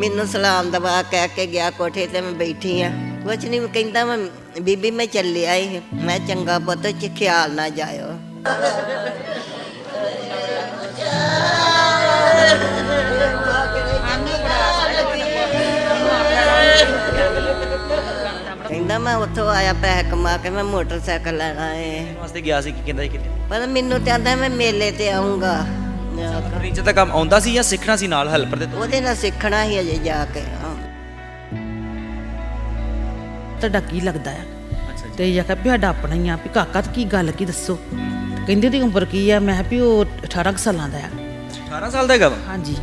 ਮੈਨੂੰ ਸਲਾਮ ਦਵਾ ਕਹਿ ਕੇ ਗਿਆ ਕੋਠੇ ਤੇ ਮੈਂ ਬੈਠੀ ਆ। ਕੁਛ ਨਹੀਂ ਕਹਿੰਦਾ ਮੈਂ ਬੀਬੀ ਮੈਂ ਚੱਲਿਆ ਈ ਮੈਂ ਚੰਗਾ ਪੁੱਤ ਚ ਖਿਆਲ ਨਾ ਜਾਇਓ। ਕਹਿੰਦਾ ਮੈਂ ਉੱਥੋਂ ਆਇਆ ਪੈਸੇ ਕਮਾ ਕੇ ਮੈਂ ਮੋਟਰਸਾਈਕਲ ਲੈਣਾ ਏ। ਵਾਸਤੇ ਗਿਆ ਸੀ ਕੀ ਕਹਿੰਦਾ ਸੀ ਪਰ ਮੈਨੂੰ ਤੇ ਆਂਦਾ ਮੈਂ ਮੇਲੇ ਤੇ ਆਉਂਗਾ ਫਰਨੀਚਰ ਦਾ ਕੰਮ ਆਉਂਦਾ ਸੀ ਜਾਂ ਸਿੱਖਣਾ ਸੀ ਨਾਲ ਹੈਲਪਰ ਦੇ ਤੋਂ? ਉਹਦੇ ਨਾਲ ਸਿੱਖਣਾ ਹੀ ਅਜੇ ਜਾ ਕੇ ਹਾਂ। ਤੁਹਾਡਾ ਕੀ ਲੱਗਦਾ ਆ? ਅੱਛਾ ਤੇ ਇਹ ਆਖਿਆ ਵੀ ਸਾਡਾ ਆਪਣਾ ਹੀ ਆ ਵੀ ਕਾਕਾ ਤੇ ਕੀ ਗੱਲ ਕੀ ਦੱਸੋ? ਕਹਿੰਦੇ ਉਹਦੀ ਉਮਰ ਕੀ ਆ? ਮੈਂ ਕਿਹਾ ਵੀ ਉਹ 18 ਕੁ ਸਾਲਾਂ ਦਾ ਆ। 18 ਸਾਲ ਦਾ ਹੈਗਾ ਵਾ? ਹਾਂਜੀ।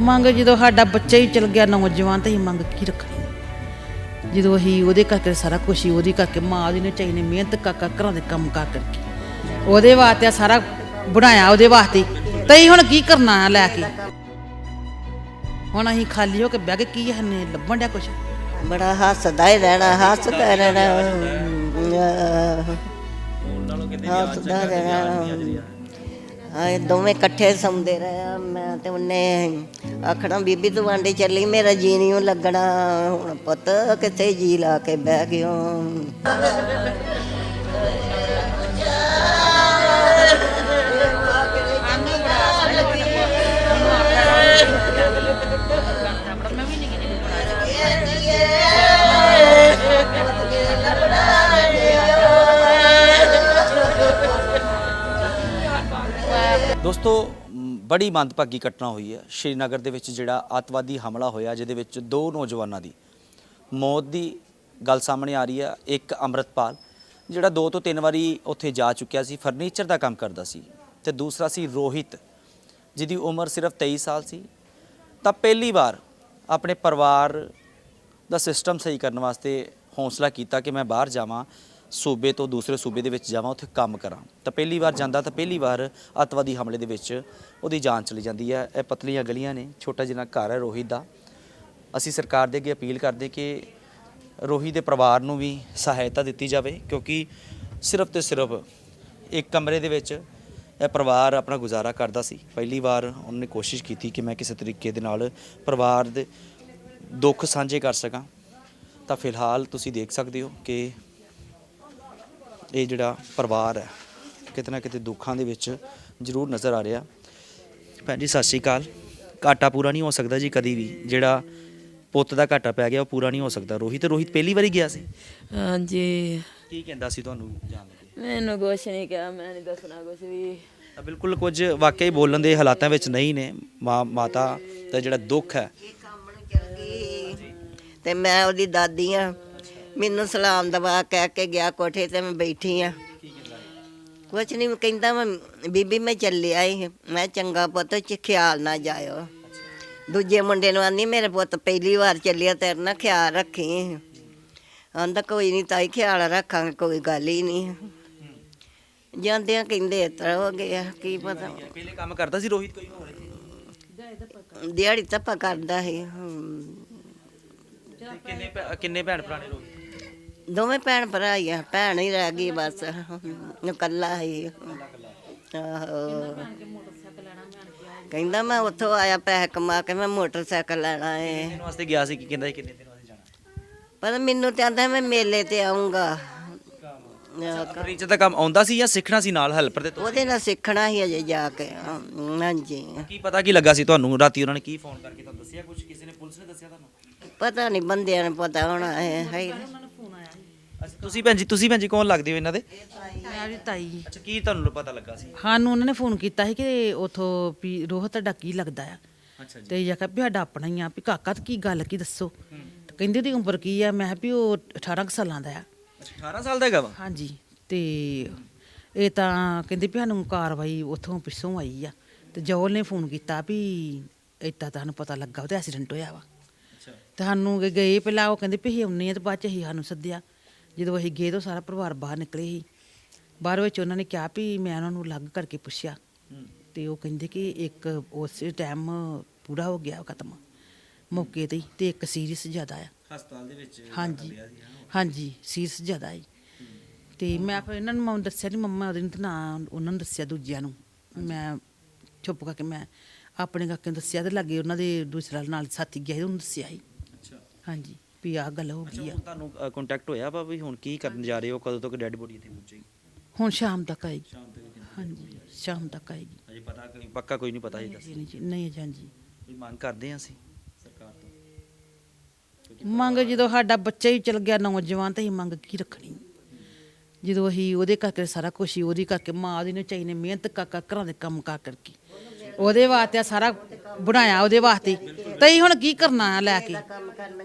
ਮੰਗ ਜਦੋਂ ਸਾਡਾ ਬੱਚਾ ਹੀ ਚਲ ਗਿਆ ਨੌਜਵਾਨ ਤਾਂ ਹੀ ਮੰਗ ਕੀ ਰੱਖਣੀ? ਜਦੋਂ ਅਸੀਂ ਉਹਦੇ ਕਰਕੇ ਸਾਰਾ ਕੁਝ ਹੀ ਉਹਦੀ ਕਰਕੇ ਮਾਂ ਉਹਦੀ ਨੇ ਚਾਹੀ ਨੇ ਮਿਹਨਤ ਕਾਕਾ ਘਰਾਂ ਦੇ ਕੰਮ ਕਾਰ ਕਰਕੇ। ਉਹਦੇ ਵਾਸਤੇ ਆ ਸਾਰਾ ਬਣਾਇਆ ਉਹਦੇ ਵਾਸਤੇ। ਤਈ ਹੁਣ ਕੀ ਕਰਨਾ ਆ ਲੈ ਕੇ? ਹੁਣ ਅਸੀਂ ਖਾਲੀ ਹੋ ਕੇ ਬਹਿ ਕੇ ਕੀ ਹਨੇ ਲੱਭਣ ਡਿਆ ਕੁਛ? ਬੜਾ ਹੱਸਦਾ ਹੀ ਰਹਿਣਾ। ਹੱਸਦਾ ਰਹਿਣਾ। ਹੱਸਦਾ ਰਹਿਣਾ। ਆਏ ਦੋਵੇਂ ਇਕੱਠੇ ਸੌਂਦੇ ਰਹੇ ਮੈਂ ਤੇ ਉਹਨੇ ਆਖਣਾ, ਬੀਬੀ ਤੂੰ ਵਾਂਡੇ ਚੱਲੀ, ਮੇਰਾ ਜੀ ਨਹੀਂ ਲੱਗਣਾ। ਹੁਣ ਪੁੱਤ, ਕਿੱਥੇ ਜੀ ਲਾ ਕੇ ਬਹਿ ਗਿਓ? ਬੜੀ ਮੰਦਭਾਗੀ ਘਟਨਾ ਹੋਈ ਹੈ। ਸ਼੍ਰੀਨਗਰ ਦੇ ਵਿੱਚ ਜਿਹੜਾ ਅੱਤਵਾਦੀ ਹਮਲਾ ਹੋਇਆ, ਜਿਹਦੇ ਵਿੱਚ ਦੋ ਨੌਜਵਾਨਾਂ ਦੀ ਮੌਤ ਦੀ ਗੱਲ ਸਾਹਮਣੇ ਆ ਰਹੀ ਹੈ। ਇੱਕ ਅੰਮ੍ਰਿਤਪਾਲ, ਜਿਹੜਾ ਦੋ ਤੋਂ ਤਿੰਨ ਵਾਰੀ ਉੱਥੇ ਜਾ ਚੁੱਕਿਆ ਸੀ, ਫਰਨੀਚਰ ਦਾ ਕੰਮ ਕਰਦਾ ਸੀ ਤੇ ਦੂਸਰਾ ਸੀ ਰੋਹਿਤ, ਜਿਹਦੀ ਉਮਰ ਸਿਰਫ 23 ਸਾਲ ਸੀ। ਤਾਂ ਪਹਿਲੀ ਵਾਰ ਆਪਣੇ ਪਰਿਵਾਰ ਦਾ ਸਿਸਟਮ ਸਹੀ ਕਰਨ ਵਾਸਤੇ ਹੌਸਲਾ ਕੀਤਾ ਕਿ ਮੈਂ ਬਾਹਰ ਜਾਵਾਂ। ਸੂਬੇ ਤੋਂ ਦੂਸਰੇ ਸੂਬੇ ਦੇ ਵਿੱਚ ਜਾਵਾਂ, ਉੱਥੇ ਕੰਮ ਕਰਾਂ। ਤਾਂ ਪਹਿਲੀ ਵਾਰ ਜਾਂਦਾ, ਤਾਂ ਪਹਿਲੀ ਵਾਰ ਅੱਤਵਾਦੀ ਹਮਲੇ ਦੇ ਵਿੱਚ ਉਹਦੀ ਜਾਨ ਚਲੀ ਜਾਂਦੀ ਹੈ। ਇਹ ਪਤਲੀਆਂ ਗਲੀਆਂ ਨੇ, ਛੋਟਾ ਜਿਹਾ ਘਰ ਹੈ ਰੋਹਿਤ ਦਾ। ਅਸੀਂ ਸਰਕਾਰ ਦੇ ਅੱਗੇ ਅਪੀਲ ਕਰਦੇ ਕਿ ਰੋਹੀ ਦੇ ਪਰਿਵਾਰ ਨੂੰ ਵੀ ਸਹਾਇਤਾ ਦਿੱਤੀ ਜਾਵੇ, ਕਿਉਂਕਿ ਸਿਰਫ ਤੇ ਸਿਰਫ ਇੱਕ ਕਮਰੇ ਦੇ ਵਿੱਚ ਇਹ ਪਰਿਵਾਰ ਆਪਣਾ ਗੁਜ਼ਾਰਾ ਕਰਦਾ ਸੀ। ਪਹਿਲੀ ਵਾਰ ਉਹਨੇ ਕੋਸ਼ਿਸ਼ ਕੀਤੀ ਕਿ ਮੈਂ ਕਿਸੇ ਤਰੀਕੇ ਦੇ ਨਾਲ ਪਰਿਵਾਰ ਦੇ ਦੁੱਖ ਸਾਂਝੇ ਕਰ ਸਕਾਂ। ਤਾਂ ਫਿਲਹਾਲ ਤੁਸੀਂ ਦੇਖ ਸਕਦੇ ਹੋ ਕਿ ਇਹ ਜਿਹੜਾ ਪਰਿਵਾਰ ਹੈ ਕਿਤੇ ਨਾ ਕਿਤੇ ਦੁੱਖਾਂ ਦੇ ਵਿੱਚ ਜ਼ਰੂਰ ਨਜ਼ਰ ਆ ਰਿਹਾ। ਭੈਣ ਜੀ ਸਤਿ ਸ਼੍ਰੀ ਅਕਾਲ। ਘਾਟਾ ਪੂਰਾ ਨਹੀਂ ਹੋ ਸਕਦਾ ਜੀ ਕਦੀ ਵੀ। ਜਿਹੜਾ ਪੁੱਤ ਦਾ ਘਾਟਾ ਪੈ ਗਿਆ ਉਹ ਪੂਰਾ ਨਹੀਂ ਹੋ ਸਕਦਾ। ਰੋਹਿਤ ਰੋਹਿਤ ਪਹਿਲੀ ਵਾਰੀ ਗਿਆ ਸੀ? ਹਾਂਜੀ। ਕੀ ਕਹਿੰਦਾ ਸੀ ਤੁਹਾਨੂੰ ਜਾਣ ਲੱਗੇ? ਮੈਨੂੰ ਕੁਛ ਨਹੀਂ ਕਿਹਾ ਮੈਂ ਨਹੀਂ ਦੱਸਣਾ ਕੁਛ ਵੀ। ਤਾਂ ਬਿਲਕੁਲ ਕੁਝ ਵਾਕਈ ਬੋਲਣ ਦੇ ਹਾਲਾਤਾਂ ਵਿੱਚ ਨਹੀਂ ਨੇ। ਮਾਂ ਮਾਤਾ ਦਾ ਜਿਹੜਾ ਦੁੱਖ ਹੈ। ਤੇ ਮੈਂ ਉਹਦੀ ਦਾਦੀ ਆ ਮੈਨੂੰ ਸਲਾਮ ਦਵਾ ਕਹਿ ਕੇ ਗਿਆ ਕੋਠੇ ਤੇ ਮੈਂ ਬੈਠੀ ਆ। ਕੁਛ ਨਹੀਂ ਕਹਿੰਦਾ ਮੈਂ ਬੀਬੀ ਮੈਂ ਚੱਲਿਆ ਈ। ਮੈਂ ਚੰਗਾ ਪੁੱਤ ਚ ਖਿਆਲ ਨਾ ਜਾਇਓ। ਦੂਜੇ ਮੁੰਡੇ ਨੂੰ ਆਂਦੀ ਮੇਰੇ ਪੁੱਤ ਪਹਿਲੀ ਵਾਰ ਚੱਲਿਆ ਤੇਰੇ ਨਾਲ ਖਿਆਲ ਰੱਖੀ। ਆਂਦਾ ਕੋਈ ਨਹੀਂ ਤਾਈ ਖਿਆਲ ਰੱਖਾਂਗੇ ਕੋਈ ਗੱਲ ਹੀ ਨਹੀਂ ਜਾਂਦਿਆਂ ਕਹਿੰਦੇ ਇਸ ਤਰ੍ਹਾਂ ਹੋ ਗਿਆ ਕੀ ਪਤਾ। ਪਹਿਲੇ ਕੰਮ ਕਰਦਾ ਸੀ ਰੋਹਿਤ ਕੋਈ ਹੋਰ? ਦਿਹਾੜੀ ਧੱਪਾ ਕਰਦਾ। ਤੇ ਕਿੰਨੇ ਭੈ- ਕਿੰਨੇ ਭੈਣ ਭਰਾ ਨੇ ਰੋਹਿਤ? ਦੋਵੇਂ ਭੈਣ ਭਰਾ ਹੀ ਆ ਭੈਣ ਹੀ ਰਹਿ ਗਈ ਬਸ। ਇਕੱਲਾ ਹੀ। ਆਹੋ। ਕਹਿੰਦਾ ਮੈਂ ਉੱਥੋਂ ਆਇਆ ਪੈਸੇ ਕਮਾ ਕੇ ਮੈਂ ਮੋਟਰਸਾਈਕਲ ਲੈਣਾ ਏ। ਦਿਨ ਵਾਸਤੇ ਗਿਆ ਸੀ? ਕੀ ਕਹਿੰਦਾ ਸੀ ਕਿੰਨੇ ਦਿਨ ਵਾਸਤੇ ਜਾਣਾ? ਪਰ ਮੈਨੂੰ ਤੇ ਆਂਦਾ ਮੈਂ ਮੇਲੇ ਤੇ ਆਉਂਗਾ ਫਰਨੀਚਰ ਦਾ ਕੰਮ ਆਉਂਦਾ ਸੀ ਜਾਂ ਸਿੱਖਣਾ ਸੀ ਨਾਲ ਹੈਲਪਰ ਦੇ ਤੋਂ ਉਹਦੇ ਨਾਲ ਸਿੱਖਣਾ ਹੀ ਅਜੇ ਜਾ ਕੇ ਹਾਂਜੀ। ਕੀ ਪਤਾ ਕੀ ਲੱਗਾ ਸੀ ਤੁਹਾਨੂੰ? ਰਾਤੀ ਉਹਨਾਂ ਨੇ ਕੀ ਫੋਨ ਕਰਕੇ ਤੁਹਾਨੂੰ ਦੱਸਿਆ ਕੁਝ ਕਿਸੇ ਨੇ ਪੁਲਿਸ ਨੇ ਦੱਸਿਆ ਤੁਹਾਨੂੰ? ਪਤਾ ਨਹੀਂ ਬੰਦਿਆਂ ਨੂੰ ਪਤਾ ਹੋਣਾ ਹੈ ਹੈ। ਤੁਸੀਂ ਭੈਣ ਜੀ ਤੁਸੀਂ ਭੈਣ ਜੀ ਕੌਣ ਲੱਗਦੇ ਹੋ ਇਹਨਾਂ ਦੇ? ਮੈਂ ਉਹਦੀ ਤਾਈ। ਅੱਛਾ ਕੀ ਤੁਹਾਨੂੰ ਪਤਾ ਲੱਗਾ ਸੀ? ਸਾਨੂੰ ਉਹਨਾਂ ਨੇ ਫੋਨ ਕੀਤਾ ਸੀ ਕਿ ਉਥੋਂ ਵੀ ਰੋਹ ਤੁਹਾਡਾ ਕੀ ਲੱਗਦਾ ਆ। ਅੱਛਾ ਜੀ। ਤੇ ਇਹ ਵੀ ਸਾਡਾ ਆਪਣਾ ਹੀ ਆ ਵੀ ਕਾਕਾ ਤੇ ਕੀ ਗੱਲ ਕੀ ਦੱਸੋ? ਤੇ ਕਹਿੰਦੇ ਉਹਦੀ ਉਮਰ ਕੀ ਆ? ਮੈਂ ਕਿਹਾ ਵੀ ਉਹ 18 ਕੁ ਸਾਲਾਂ ਦਾ ਆ। ਅੱਛਾ 18 ਸਾਲ ਦਾ ਹੈਗਾ ਵਾ? ਹਾਂਜੀ ਤੇ ਇਹ ਤਾਂ ਕਹਿੰਦੇ ਵੀ ਸਾਨੂੰ ਕਾਰਵਾਈ ਉਥੋਂ ਪਿੱਛੋਂ ਆਈ ਆ। ਤੇ ਜੋਲ ਨੇ ਫੋਨ ਕੀਤਾ ਵੀ ਏਦਾਂ ਤੁਹਾਨੂੰ ਪਤਾ ਲੱਗਾ ਉਹਦਾ ਐਕਸੀਡੈਂਟ ਹੋਇਆ ਵਾ। ਅੱਛਾ। ਤੇ ਸਾਨੂੰ ਗਏ- ਗਏ ਪਹਿਲਾਂ ਉਹ ਕਹਿੰਦੇ ਵੀ ਅਸੀਂ ਆਉਂਦੇ ਆ ਤੇ ਬਾਅਦ ਚ ਅਸੀਂ ਸਾਨੂੰ ਸੱਦਿਆ। ਜਦੋਂ ਅਸੀਂ ਗਏ ਤਾਂ ਸਾਰਾ ਪਰਿਵਾਰ ਬਾਹਰ ਨਿਕਲੇ ਸੀ। ਬਾਹਰ ਵਿੱਚ ਉਹਨਾਂ ਨੇ ਕਿਹਾ ਵੀ ਮੈਂ ਉਹਨਾਂ ਨੂੰ ਅਲੱਗ ਕਰਕੇ ਪੁੱਛਿਆ। ਤੇ ਉਹ ਕਹਿੰਦੇ ਕਿ ਇੱਕ ਉਸੇ ਟਾਈਮ ਪੂਰਾ ਹੋ ਗਿਆ ਖਤਮ ਮੌਕੇ ਤੇ ਹੀ ਤੇ ਇੱਕ ਸੀਰੀਅਸ ਜ਼ਿਆਦਾ ਆ। ਹਸਪਤਾਲ ਦੇ ਵਿੱਚ ਹਾਂਜੀ। ਹਾਂਜੀ ਸੀਰੀਅਸ ਜ਼ਿਆਦਾ ਹੈ। ਤੇ ਮੈਂ ਫਿਰ ਇਹਨਾਂ ਨੂੰ ਮੈਂ ਦੱਸਿਆ ਨਹੀਂ ਮੰਮਾ ਉਹਦੇ ਨੂੰ ਤੇ ਨਾ ਉਹਨਾਂ ਨੂੰ ਦੱਸਿਆ ਦੂਜਿਆਂ ਨੂੰ। ਮੈਂ ਚੁੱਪ ਕਰਕੇ ਮੈਂ ਆਪਣੇ ਕਾਕੇ ਨੂੰ ਦੱਸਿਆ ਤੇ ਲੱਗੇ ਉਹਨਾਂ ਦੇ ਦੂਸਰਾ ਨਾਲ ਸਾਥੀ ਗਿਆ ਸੀ ਉਹਨੂੰ ਦੱਸਿਆ ਸੀ। ਅੱਛਾ। ਹਾਂਜੀ। ਵੀ ਆਹ ਗੱਲ ਹੋ ਗਈ ਆ। ਤੁਹਾਨੂੰ ਕੰਟੈਕਟ ਹੋਇਆ ਵਾ ਵੀ ਹੁਣ ਕੀ ਕਰਨ ਜਾ ਰਹੇ ਹੋ? ਕਦੋਂ ਤੱਕ ਡੈੱਡ ਬੋਡੀ ਇੱਥੇ ਪਹੁੰਚੇਗੀ? ਹੁਣ ਸ਼ਾਮ ਤੱਕ ਆਏਗੀ। ਸ਼ਾਮ ਤੱਕ ਹਾਂਜੀ ਸ਼ਾਮ ਤੱਕ ਆਏਗੀ। ਅਜੇ ਪਤਾ ਕੋਈ ਪੱਕਾ ਕੋਈ ਨਹੀਂ ਪਤਾ ਜੀ ਦੱਸ ਜੀ ਨਹੀਂ ਜੀ ਨਹੀਂ ਹਾਂਜੀ। ਕੋਈ ਮੰਗ ਕਰਦੇ ਹਾਂ ਅਸੀਂ ਸਰਕਾਰ ਤੋਂ? ਮੰਗ ਜਦੋਂ ਸਾਡਾ ਬੱਚਾ ਹੀ ਚਲ ਗਿਆ ਨੌਜਵਾਨ ਤਾਂ ਅਸੀਂ ਮੰਗ ਕੀ ਰੱਖਣੀ? ਜਦੋਂ ਅਸੀਂ ਉਹਦੇ ਕਰਕੇ ਸਾਰਾ ਕੁਝ ਹੀ ਉਹਦੀ ਕਰਕੇ ਮਾਂ ਉਹਦੀ ਨੂੰ ਚਾਹੀਨੇ ਮਿਹਨਤ ਕਾਕਾ ਘਰਾਂ ਦੇ ਕੰਮ ਕਾਰ ਕਰਕੇ। ਉਹਦੇ ਵਾਸਤੇ ਸਾਰਾ ਬਣਾਇਆ ਉਹਦੇ ਵਾਸਤੇ। ਤਾਂ ਅਸੀਂ ਹੁਣ ਕੀ ਕਰਨਾ ਆ ਲੈ ਕੇ?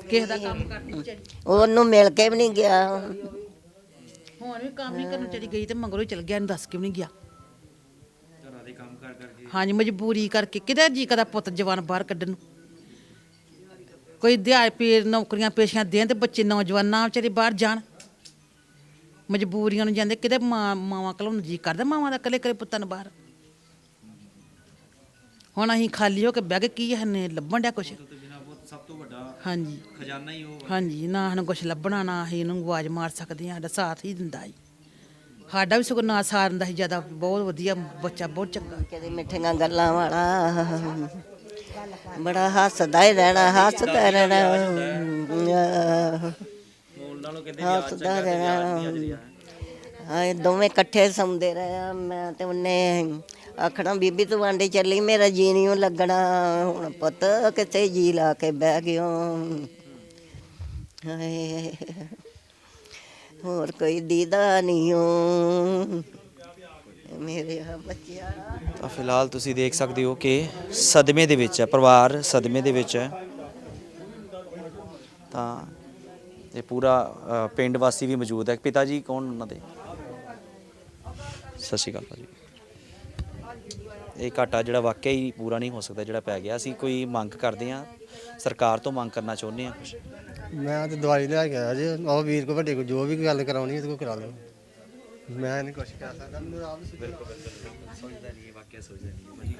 ਕਿਸੇ ਦਾ ਕੰਮ ਕਰਨੀ ਚਾਹੀਦੀ ਉਹਨੂੰ ਮਿਲ ਕੇ ਵੀ ਨਹੀਂ ਗਿਆ। ਹੁਣ ਵੀ ਕੰਮ ਨਹੀਂ ਕਰਨ ਚਲੀ ਗਈ ਤੇ ਮਗਰੋਂ ਹੀ ਚਲ ਗਿਆ ਇਹਨੂੰ ਦੱਸ ਕੇ ਵੀ ਨਹੀਂ ਗਿਆ। ਘਰਾਂ ਦੇ ਕੰਮ ਕਰ ਕਰਕੇ। ਹਾਂਜੀ ਮਜਬੂਰੀ ਕਰਕੇ। ਕਿਹਦਾ ਜੀ ਕਦਾ ਪੁੱਤ ਜਵਾਨ ਬਾਹਰ ਕੱਢਣ ਨੂੰ? ਕੋਈ ਦਿਹਾੜੀ ਪੇ ਨੌਕਰੀਆਂ ਪੇਸ਼ੀਆਂ ਦੇਣ ਤੇ ਬੱਚੇ ਨੌਜਵਾਨਾਂ ਵਿਚਾਰੇ ਬਾਹਰ ਜਾਣ। ਮਜਬੂਰੀਆਂ ਨੂੰ ਜਾਂਦੇ ਕਿਤੇ ਮਾਂ ਮਾਵਾਂ ਕੋਲੋਂ ਜੀ ਕਰਦਾ ਮਾਵਾਂ ਦਾ ਕੱਲੇ ਕਰੇ ਪੁੱਤਾਂ ਨੂੰ ਬਾਹਰ? ਹੁਣ ਅਸੀਂ ਖਾਲੀ ਹੋ ਕੇ ਬਹਿ ਕੇ ਕੀ ਹਨੇ ਲੱਭਣ ਡਿਆ ਕੁਛ? ਤੋਂ ਬਿਨਾ ਬਹੁਤ ਸਭ ਤੋਂ ਵੱਡਾ ਹਾਂਜੀ। ਖਜ਼ਾਨਾ ਹੀ ਉਹ ਹਾਂਜੀ ਨਾ ਸਾਨੂੰ ਕੁਛ ਲੱਭਣਾ ਨਾ ਅਸੀਂ ਇਹਨੂੰ ਆਵਾਜ਼ ਮਾਰ ਸਕਦੇ ਹਾਂ ਸਾਡਾ ਸਾਥ ਹੀ ਦਿੰਦਾ ਸੀ ਸਾਡਾ ਵੀ ਸਗੋਂ ਨਾ ਸਾਥ ਦਿੰਦਾ ਸੀ ਜ਼ਿਆਦਾ ਬਹੁਤ ਵਧੀਆ ਬੱਚਾ ਬਹੁਤ ਚੰਗਾ। ਕਦੇ ਮਿੱਠੀਆਂ ਗੱਲਾਂ ਵਾਲਾ। ਬੜਾ ਹੱਸਦਾ ਹੀ ਰਹਿਣਾ ਹੱਸਦਾ ਰਹਿਣਾ। ਮੋਲ ਨਾਲੋਂ ਕਹਿੰਦੇ ਹੱਸਦਾ ਰਹਿਣਾ। ਹਾਂ ਦੋਵੇਂ ਇਕੱਠੇ ਸੌਂਦੇ ਰਹੇ ਆ। ਮੈਂ ਤੇ ਉਹਨੇ ਆਖਣਾ, ਬੀਬੀ ਤੂੰ ਆਂਡੇ ਚੱਲੀ, ਮੇਰਾ ਜੀ ਨਹੀਂ ਲੱਗਣਾ। ਹੁਣ ਪੁੱਤ ਕਿੱਥੇ ਜੀ ਲਾ ਕੇ ਬਹਿ ਗਿਓ? ਹਾਏ, ਹੋਰ ਕੋਈ ਦੀਦਾ ਨਹੀਂ ਓ। ਮੇਰੇ ਆ ਬੱਚਿਆ। ਤਾਂ ਫਿਲਹਾਲ ਤੁਸੀਂ ਦੇਖ ਸਕਦੇ ਹੋ ਕਿ ਸਦਮੇ ਦੇ ਵਿੱਚ ਹੈ, ਪਰਿਵਾਰ ਸਦਮੇ ਦੇ ਵਿੱਚ ਹੈ। ਤਾਂ ਇਹ ਪੂਰਾ ਪਿੰਡ ਵਾਸੀ ਵੀ ਮੌਜੂਦ ਹੈ। ਪਿਤਾ ਜੀ ਕੌਣ ਉਹਨਾਂ ਦੇ? ਸਤਿ ਸ਼੍ਰੀ ਅਕਾਲ ਭਾਜੀ ਇਹ ਘਾਟਾ ਜਿਹੜਾ ਵਾਕਿਆ ਹੀ ਪੂਰਾ ਨਹੀਂ ਹੋ ਸਕਦਾ ਜਿਹੜਾ ਪੈ ਗਿਆ। ਅਸੀਂ ਕੋਈ ਮੰਗ ਕਰਦੇ ਹਾਂ ਸਰਕਾਰ ਤੋਂ ਮੰਗ ਕਰਨਾ ਚਾਹੁੰਦੇ ਹਾਂ ਕੁਝ ਮੈਂ ਤੇ ਦਵਾਈ ਲੈ ਕੇ ਆਇਆ ਜੀ। ਉਹ ਵੀਰ ਕੋ ਵੱਡੇ ਕੋ ਜੋ ਵੀ ਗੱਲ ਕਰਾਉਣੀ ਹੈ ਤੇ ਕੋ ਕਰਾ ਲਓ। ਮੈਂ ਨਹੀਂ ਕੁਛ ਕਰ ਸਕਦਾ ਮੈਨੂੰ ਆਪ ਸੋਚਦਾ ਨਹੀਂ ਵਾਕਿਆ ਸੋਚਦਾ ਨਹੀਂ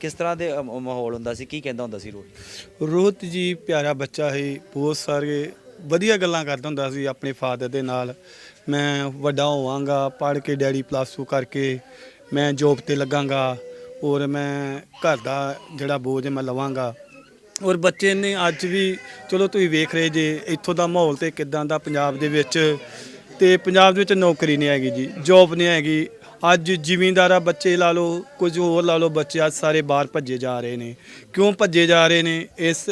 ਕਿਸ ਤਰ੍ਹਾਂ ਦੇ ਮਾਹੌਲ ਹੁੰਦਾ ਸੀ? ਕੀ ਕਹਿੰਦਾ ਹੁੰਦਾ ਸੀ ਰੋਜ਼ ਰੋਹਿਤ ਜੀ ਪਿਆਰਾ ਬੱਚਾ ਹੈ ਬਹੁਤ ਸਾਰੇ ਵਧੀਆ ਗੱਲਾਂ ਕਰਦਾ ਹੁੰਦਾ ਸੀ ਆਪਣੇ ਫਾਦਰ ਦੇ ਨਾਲ। ਮੈਂ ਵੱਡਾ ਹੋਵਾਂਗਾ, ਪੜ੍ਹ ਕੇ ਡੈਡੀ ਪਲੱਸ 2 ਕਰਕੇ ਮੈਂ ਜੋਬ ਤੇ ਲੱਗਾਂਗਾ ਔਰ ਮੈਂ ਘਰ ਦਾ ਜਿਹੜਾ ਬੋਝ ਮੈਂ ਲਵਾਂਗਾ। ਔਰ ਬੱਚੇ ਨੇ ਅੱਜ ਵੀ ਚਲੋ ਤੁਸੀਂ ਵੇਖ ਰਹੇ ਜੇ ਇੱਥੋਂ ਦਾ ਮਾਹੌਲ ਤੇ ਕਿਦਾਂ ਦਾ ਪੰਜਾਬ ਦੇ ਵਿੱਚ ਤੇ ਪੰਜਾਬ ਦੇ ਵਿੱਚ ਨੌਕਰੀ ਨਹੀਂ ਹੈਗੀ ਜੀ ਜੋਬ ਨਹੀਂ ਹੈਗੀ। ਅੱਜ ਜ਼ਿਮੀਂਦਾਰਾ ਬੱਚੇ ਲਾ ਲਓ, ਕੁਝ ਹੋਰ ਲਾ ਲਓ, ਬੱਚੇ ਅੱਜ ਸਾਰੇ ਬਾਹਰ ਭੱਜੇ ਜਾ ਰਹੇ ਨੇ। ਕਿਉਂ ਭੱਜੇ ਜਾ ਰਹੇ ਨੇ? ਇਸ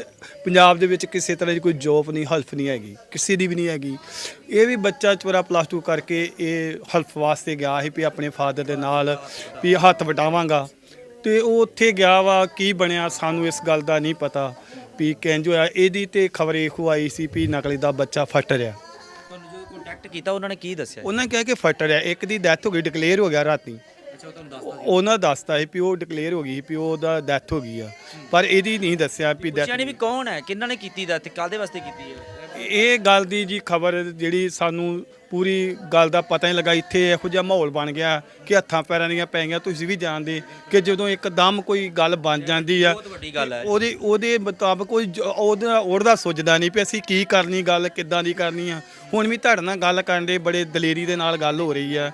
ਪੰਜਾਬ ਦੇ ਵਿੱਚ ਕਿਸੇ ਤਰ੍ਹਾਂ ਦੀ ਕੋਈ ਜੋਬ ਨਹੀਂ, ਹਲਫ ਨਹੀਂ ਹੈਗੀ, ਕਿਸੇ ਦੀ ਵੀ ਨਹੀਂ ਹੈਗੀ। ਇਹ ਵੀ ਬੱਚਾ ਚੋਰਾ ਪਲੱਸ 2 ਕਰਕੇ ਇਹ ਹਲਫ ਵਾਸਤੇ ਗਿਆ ਸੀ ਵੀ ਆਪਣੇ ਫਾਦਰ ਦੇ ਨਾਲ ਵੀ ਹੱਥ ਵਟਾਵਾਂਗਾ। ਤੇ ਉਹ ਉੱਥੇ ਗਿਆ ਵਾ, ਕੀ ਬਣਿਆ ਸਾਨੂੰ ਇਸ ਗੱਲ ਦਾ ਨਹੀਂ ਪਤਾ ਵੀ ਕਿੰਜ ਹੋਇਆ। ਇਹਦੀ ਤੇ ਖਬਰ ਇਹੋ ਆਈ ਸੀ ਵੀ ਨਕਲੀ ਦਾ ਬੱਚਾ ਫਟ ਰਿਹਾ। ਕੰਟੈਕਟ ਕੀਤਾ ਉਹਨਾਂ ਨੇ ਕੀ ਦੱਸਿਆ ਉਹਨਾਂ ਕਿਹਾ ਕਿ ਫਟ ਰਿਹਾ ਇੱਕ ਦੀ ਡੈਥ ਹੋ ਗਈ ਡਿਕਲੇਅਰ ਹੋ ਗਿਆ ਰਾਤੀ। ਅੱਛਾ ਉਹ ਤੁਹਾਨੂੰ ਦੱਸ ਉਹਨਾਂ ਦੱਸਤਾ ਸੀ ਵੀ ਉਹ ਡਿਕਲੇਅਰ ਹੋ ਗਈ ਵੀ ਉਹਦਾ ਡੈਥ ਹੋ ਗਈ ਆ। ਪਰ ਇਹਦੀ ਨਹੀਂ ਦੱਸਿਆ ਵੀ ਪੁੱਛਿਆ ਡੈਥ ਨਹੀਂ ਵੀ ਕੌਣ ਹੈ ਕਿੰਨਾਂ ਨੇ ਕੀਤੀ ਤੇ ਕਾਦੇ ਵਾਸਤੇ ਕੀਤੀ ਹੈ ਇਹ ਗੱਲ ਦੀ ਜੀ ਖਬਰ ਜਿਹੜੀ ਸਾਨੂੰ ਪੂਰੀ ਗੱਲ ਦਾ ਪਤਾ ਨਹੀਂ ਲੱਗਾ ਇੱਥੇ ਇਹੋ ਜਿਹਾ ਮਾਹੌਲ ਬਣ ਗਿਆ ਕਿ ਹੱਥਾਂ ਪੈਰਾਂ ਦੀਆਂ ਪੈ ਗਈਆਂ ਤੁਸੀਂ ਵੀ ਜਾਣਦੇ ਕਿ ਜਦੋਂ ਇੱਕਦਮ ਕੋਈ ਗੱਲ ਬਣ ਜਾਂਦੀ ਆ ਬਹੁਤ ਵੱਡੀ ਗੱਲ ਹੈ। ਉਹਦੇ ਉਹਦੇ ਮੁਤਾਬਕ ਕੋਈ ਉਹਦਾ ਉਹਦਾ ਸੋਚਦਾ ਨਹੀਂ ਵੀ ਅਸੀਂ ਕੀ ਕਰਨੀ ਗੱਲ ਕਿੱਦਾਂ ਦੀ ਕਰਨੀ ਆ। ਹੁਣ ਵੀ ਤੁਹਾਡੇ ਨਾਲ ਗੱਲ ਕਰਨ ਦੇ ਬੜੇ ਦਲੇਰੀ ਦੇ ਨਾਲ ਗੱਲ ਹੋ ਰਹੀ ਆ।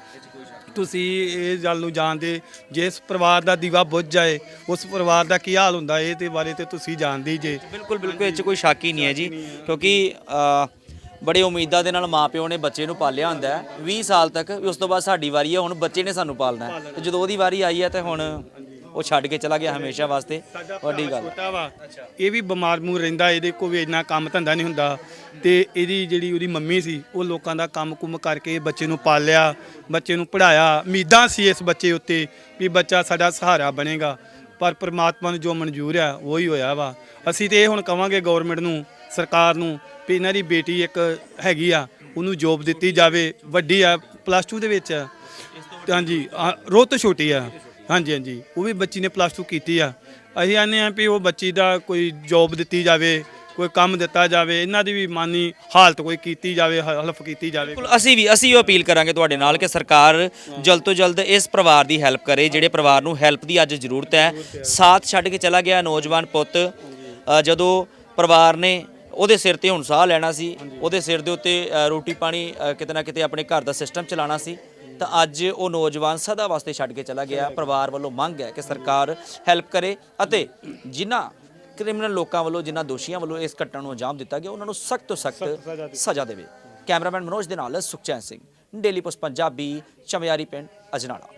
ਤੁਸੀਂ ਇਹ ਗੱਲ ਨੂੰ ਜਾਣਦੇ ਜਿਸ ਪਰਿਵਾਰ ਦਾ ਦੀਵਾ ਬੁੱਝ ਜਾਏ ਉਸ ਪਰਿਵਾਰ ਦਾ ਕੀ ਹਾਲ ਹੁੰਦਾ ਇਹ ਤੇ ਬਾਰੇ ਤੇ ਤੁਸੀਂ ਜਾਣਦੇ ਹੀ ਜੇ। ਬਿਲਕੁਲ ਬਿਲਕੁਲ ਇਹ 'ਚ ਕੋਈ ਸ਼ੱਕ ਹੀ ਨਹੀਂ ਹੈ ਜੀ। ਕਿਉਂਕਿ ਬੜੇ ਉਮੀਦਾਂ ਦੇ ਨਾਲ ਮਾਪਿਓ ਨੇ ਬੱਚੇ ਨੂੰ ਪਾਲਿਆ ਹੁੰਦਾ ਹੈ। 20 ਸਾਲ ਤੱਕ ਉਸ ਤੋਂ ਬਾਅਦ ਸਾਡੀ ਵਾਰੀ ਹੈ ਹੁਣ ਬੱਚੇ ਨੇ ਸਾਨੂੰ ਪਾਲਣਾ ਹੈ। ਤੇ ਜਦੋਂ ਉਹਦੀ ਵਾਰੀ ਆਈ ਹੈ ਤੇ ਹੁਣ ਉਹ ਛੱਡ ਕੇ ਚਲਾ ਗਿਆ ਹਮੇਸ਼ਾ ਵਾਸਤੇ। ਵੱਡੀ ਗੱਲ। ਛੋਟਾ ਵਾ ਇਹ ਵੀ ਬਿਮਾਰ ਮੂਰ ਰਹਿੰਦਾ ਇਹਦੇ ਕੋਲ ਵੀ ਇੰਨਾ ਕੰਮ ਧੰਦਾ ਨਹੀਂ ਹੁੰਦਾ। ਤੇ ਇਹਦੀ ਜਿਹੜੀ ਉਹਦੀ ਮੰਮੀ ਸੀ ਉਹ ਲੋਕਾਂ ਦਾ ਕੰਮ ਕੁਮ ਕਰਕੇ ਬੱਚੇ ਨੂੰ ਪਾਲਿਆ ਬੱਚੇ ਨੂੰ ਪੜਾਇਆ ਉਮੀਦਾਂ ਸੀ ਇਸ ਬੱਚੇ ਉੱਤੇ ਵੀ ਬੱਚਾ ਸਾਡਾ ਸਹਾਰਾ ਬਣੇਗਾ ਪਰ ਪ੍ਰਮਾਤਮਾ ਨੂੰ ਜੋ ਮਨਜ਼ੂਰ ਆ ਉਹ ਹੀ ਹੋਇਆ ਵਾ। ਅਸੀਂ ਤੇ ਇਹ ਹੁਣ ਕਵਾਂਗੇ ਗਵਰਨਮੈਂਟ ਨੂੰ ਸਰਕਾਰ ਨੂੰ ਵੀ ਇਹਨਾਂ ਦੀ ਬੇਟੀ ਇੱਕ ਹੈਗੀ ਆ ਉਹਨੂੰ ਜੋਬ ਦਿੱਤੀ ਜਾਵੇ ਵੱਡੀ ਆ ਪਲੱਸ 2 ਦੇ ਵਿੱਚ। ਹਾਂਜੀ ਆ, ਰੋਹ ਤੋਂ ਛੋਟੀ ਆ। ਹਾਂਜੀ ਹਾਂਜੀ। ਉਹ ਵੀ ਬੱਚੀ ਨੇ ਪਲੱਸ 2 ਕੀਤੀ ਆ। ਅਸੀਂ ਆਨੇ ਆ ਵੀ ਉਹ ਬੱਚੀ ਦਾ ਕੋਈ ਜੋਬ ਦਿੱਤੀ ਜਾਵੇ, ਕੋਈ ਕੰਮ ਦਿੱਤਾ ਜਾਵੇ, ਇਹਨਾਂ ਦੀ ਵੀ ਮਾਨੀ ਹਾਲਤ ਕੋਈ ਕੀਤੀ ਜਾਵੇ, ਹ- ਹਲਫ ਕੀਤੀ ਜਾਵੇ। ਬਿਲਕੁਲ, ਅਸੀਂ ਵੀ, ਅਸੀਂ ਉਹ ਅਪੀਲ ਕਰਾਂਗੇ ਤੁਹਾਡੇ ਨਾਲ ਕਿ ਸਰਕਾਰ ਜਲਦ ਤੋਂ ਜਲਦ ਇਸ ਪਰਿਵਾਰ ਦੀ ਹੈਲਪ ਕਰੇ, ਜਿਹੜੇ ਪਰਿਵਾਰ ਨੂੰ ਹੈਲਪ ਦੀ ਅੱਜ ਜ਼ਰੂਰਤ ਹੈ। ਸਾਥ ਛੱਡ ਕੇ ਚਲਾ ਗਿਆ ਨੌਜਵਾਨ ਪੁੱਤ। ਜਦੋਂ ਪਰਿਵਾਰ ਨੇ ਉਹਦੇ ਸਿਰ ਤੇ ਹੁਣ ਸਾਹ ਲੈਣਾ ਸੀ ਉਹਦੇ ਸਿਰ ਦੇ ਉੱਤੇ ਰੋਟੀ ਪਾਣੀ ਕਿਤੇ ਨਾ ਕਿਤੇ ਆਪਣੇ ਘਰ ਦਾ ਸਿਸਟਮ ਚਲਾਉਣਾ ਸੀ। ਤਾਂ ਅੱਜ ਉਹ ਨੌਜਵਾਨ ਸਦਾ ਵਾਸਤੇ ਛੱਡ ਕੇ ਚਲਾ ਗਿਆ ਪਰਿਵਾਰ ਵੱਲੋਂ ਮੰਗ ਹੈ ਕਿ ਸਰਕਾਰ ਹੈਲਪ ਕਰੇ ਅਤੇ ਜਿਨ੍ਹਾਂ ਕ੍ਰਿਮੀਨਲ ਲੋਕਾਂ ਵੱਲੋਂ ਜਿਨ੍ਹਾਂ ਦੋਸ਼ੀਆਂ ਵੱਲੋਂ ਇਸ ਘਟਨਾ ਨੂੰ ਅੰਜਾਮ ਦਿੱਤਾ ਗਿਆ ਉਹਨਾਂ ਨੂੰ ਸਖਤ ਤੋਂ ਸਖਤ ਸਜ਼ਾ ਦੇਵੇ। ਕੈਮਰਾਮੈਨ ਮਨੋਜ ਦੇ ਨਾਲ ਸੁਖਚੈਨ ਸਿੰਘ ਡੇਲੀ ਪੋਸਟ ਪੰਜਾਬੀ ਚਮਿਆਰੀ ਪਿੰਡ ਅਜਨਾਲਾ।